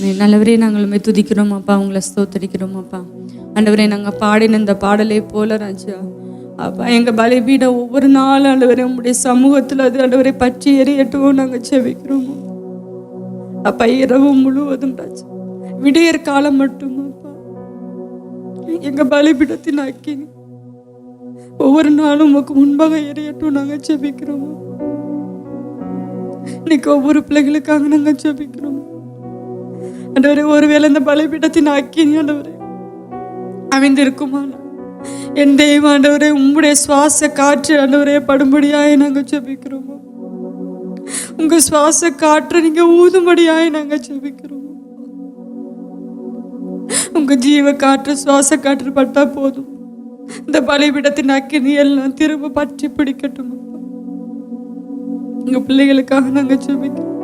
ஆமே நல்லவரே நாங்கள் உண்மை துதிக்கிறோம் அப்பா உங்களை ஸ்தோத்தரிக்கிறோம் அப்பா. ஆண்டவரே நாங்கள் பாடின இந்த பாடலை போல ராஜா. அப்பா எங்கள் பலிபீடம் ஒவ்வொரு நாளும் ஆண்டவரே உங்களுடைய சமூகத்தில் அது ஆண்டவரை பற்றி எறியட்டும் நாங்கள் செவிக்கிறோம் அப்பா இரவு முழுவதும் ராஜா. விடையற் காலம் மட்டும் அப்பா. எங்கள் பலிபீடத்தின் அக்கினி. ஒவ்வொரு நாளும் உமக்கு முன்பாக எறியட்டும் நாங்கள் செபிக்கிறோம் இன்னைக்கு ஒவ்வொரு பிள்ளைகளுக்காக நாங்கள் செபிக்கிறோம் ஆண்டவரே ஒருவேளை இந்த பலிபீடத்தின் அக்கினி ஆண்டவரே அமைந்திருக்குமானா என் தெய்வ ஆண்டவரே உம்முடைய சுவாச காற்று ஆண்டவரே படும்படியாய் நாங்கள் ஜெபிக்கிறோம்? உங்க சுவாச காற்று நீங்க ஊதும்படியாய் நாங்கள் ஜெபிக்கிறோம்? உங்க ஜீவ காற்று சுவாச காற்று பட்டா போதும். இந்த பலிபீடத்தின் அக்கினி எல்லாம் திரும்ப பற்றி பிடிக்கட்டும்? உங்க பிள்ளைகளுக்காக நாங்கள் ஜெபிக்கிறோம்.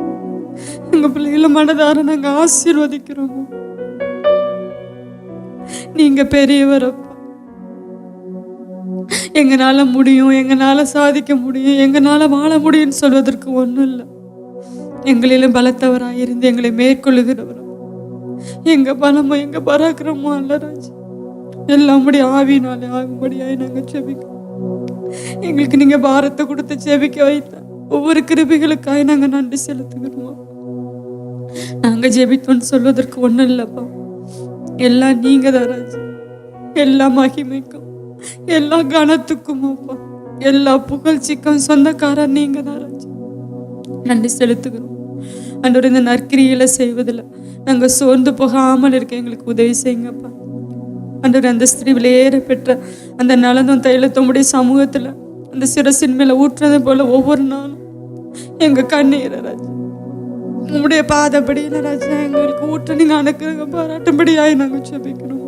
எங்க பிள்ளைகளை மனதார நாங்க ஆசீர்வதிக்கிறோம். நீங்க பெரியவர் அப்பா. எங்கனால முடியும் எங்கனால சாதிக்க முடியும் எங்கனால வாழ முடியும்னு சொல்வதற்கு ஒண்ணும் இல்லை. எங்களிலும் பலத்தவராய் இருந்து எங்களை மேற்கொள்ளுகிறவர். எங்க பலமோ எங்க பராக்கிரமோ அல்ல ராஜ். எல்லாம் ஆவினாலே ஆகும்படியாய் நாங்க ஜெபிக்கிறோம். எங்களுக்கு நீங்க பாரத்தை கொடுத்து செபிக்க வைத்த ஒவ்வொரு கிருபிகளுக்காய் நாங்க நன்றி செலுத்துகிறோம். நாங்கள் ஜெபித்தோன்னு சொல்வதற்கு ஒன்றும் இல்லைப்பா எல்லாம் நீங்கள் தான் ராஜா எல்லா மகிமைக்கும் எல்லா கனத்துக்கும் அப்பா எல்லா புகழ்ச்சிக்கும் சொந்தக்காரர் நீங்கள் தான் ராஜா நன்றி செலுத்துகிறோம். அன்றோர் இந்த நற்கிரியில் செய்வதில் நாங்கள் சோர்ந்து போகாமல் இருக்க எங்களுக்கு உதவி செய்யுங்கப்பா. அன்றோர் அந்த ஸ்திரீ விலையேற பெற்ற அந்த நலனும் தைலத்தமுடைய சமூகத்தில் அந்த சிரசின் மேலே ஊற்றுறது போல ஒவ்வொரு நாளும் எங்கள் கண்ணீரை ராஜா உங்களுடைய பாதப்படி ராஜா எங்களுக்கு ஊற்று நீங்க அனுக்கிறங்க பாராட்டும்படியாய் நாங்கள் ஜெபிக்கிறோம்.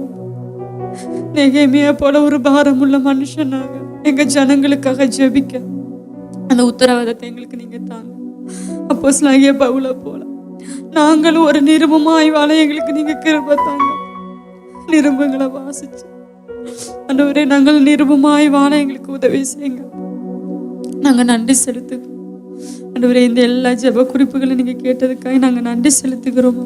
நெகேமியா போல ஒரு பாரமுள்ள நாங்கள் எங்க ஜனங்களுக்காக ஜெபிக்க. அந்த உத்தரவாதத்தை எங்களுக்கு நீங்க தாங்க. அப்போ ஸ்லாகிய பவுல போல. நாங்களும் ஒரு நிருபமாய் வாழ எங்களுக்கு நீங்க கிருப தாங்க. நிருபங்களை வாசிச்சு. ஆண்டவரே நாங்கள் நிருபமாய் வாழ எங்களுக்கு உதவி செய்யுங்க. நாங்கள் நன்றி செலுத்துகிறோம். ஆண்டவரே இந்த எல்லா ஜப குறிப்புகளை நீங்கள் கேட்டதுக்காக நாங்கள் நன்றி செலுத்துகிறோம்.